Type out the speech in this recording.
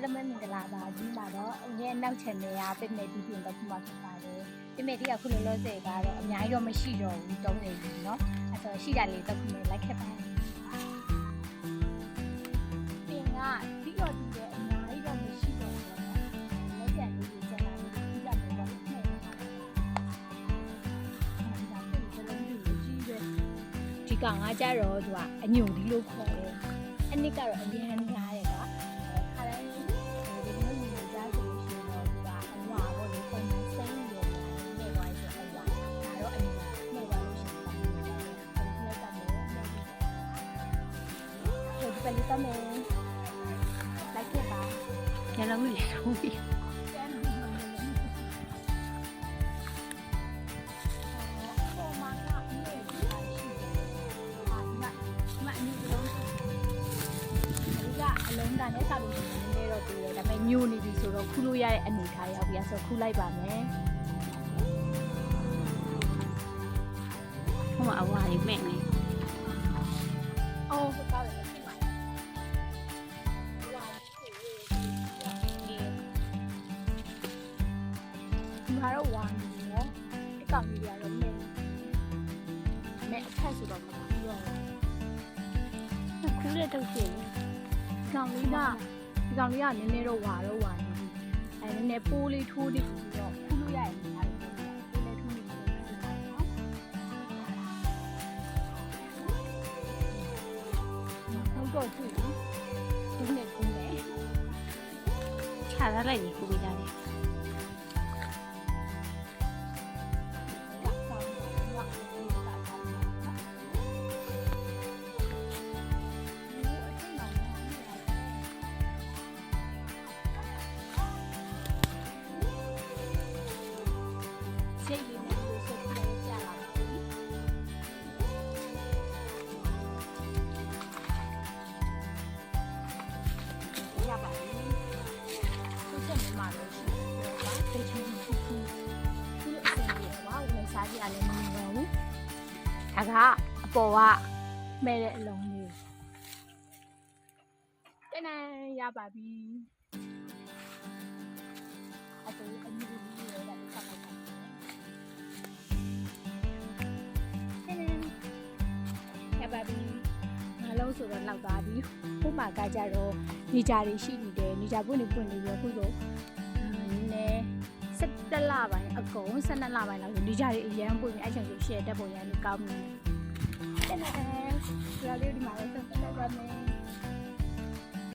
အားလုံးပဲမင်္ဂလာပါဒီမှာတော့အငယ်နောက် channel ကပြည့်မဲ့ပြီးပြင်တော့ခုမှဖြစ်ပါတယ်ပြည့်မဲ့ဒီကခုလောလောဆယ်ကတော့အများကြီးတော့မရှိတော့ဘူးတုံးနေပြီเนาะအဲဆိုရှိတာလေးတော့ခုမဲ့လိုက်ခဲ့ပါပြင်ကဒီတော့ဒီတဲ့အများကြီးတော့မရှိတော့ဘူးเนาะလက်ကျန်လေးတွေကျန်တာလေးပြီးတာမျိုးတော့ထည့်ထားပါတယ်ဒါပြင်စလုံးကြီးကိုကြီးပဲဒီကောင်ကကြတော့သူကအညိုဒီလို့ခေါ်တယ်အနစ်ကတော့အရင်များတယ်ကွာ ပလီတမဲလိုက်ခဲ့ပါညလုံးလေးဆုံးပြီကျန်နေတယ်ပေါ်မှာကအမြဲတမ်းရှိတယ်ဟာဒီမှာဒီမှာအနည်းဆုံးဒီကအလုံးသားနဲ့ဆက်လို့ရှိရင်နည်းနည်းတော့တူတယ်ဒါပေမဲ့ညိုနေပြီဆိုတော့ခူးလို့ရတဲ့အနေထားရောက်ပြီဆိုတော့ခူးလိုက်ပါမယ်ဟိုမှာအဝါကြီးမဲ့နေ ဒီမှာတော့ဝါနေတယ်နော်အကောင်ကြီးတွေကတော့မဲ့မဲ့အထက်ဆိုတော့မပြီးတော့ခူးတဲ့တုတ်ရှင်ဒီကောင်လေးကဒီကောင်လေးကနည်းနည်းတော့ဝါတော့ဝါနေပြီအဲနည်းနည်းပိုးလေးထိုးလေးပြီးတော့ခူးလို့ရရင်ဒီဟာလေးပိုးလေးထိုးနေတယ်နော်ဟုတ်တော့ကြည့်ဒီနေ့ကုန်းမယ်ခြာထားလိုက်ပြီခူးပေးကြတယ် စိတ်လေးနဲ့လို့ဆိုပြကြလာပြီရပါပြီသူစက်နေမှာလို့ရှိတယ်ပါတိတ်ချင်းခုခုဒီလိုအစင်ကြီးပါဝင်စားကြရလည်းမမြင်ပါဘူးဒါကအပေါ်ကမဲ့တဲ့အလုံးလေးတနန်ရပါပြီ ရပါပြီငါလုံးဆိုတော့လောက်သွားပြီဟိုမှာကကြတော့နေကြတွေရှိနေတယ်နေကြပွင့်နေပွင့်နေပြီးတော့ခုဆိုနည်းနည်း17လပိုင်းအကုန်12လပိုင်းလောက်ဆိုနေကြတွေအရန်ပွင့်ပြီးအဲ့ချိန်ဆိုရှယ်တက်ပုံရန်လို့ကောင်းပြီတဲ့နဲ့ဒီလိုလေးဒီမှာလည်းဆက်ဆက်လိုက်ပါမယ်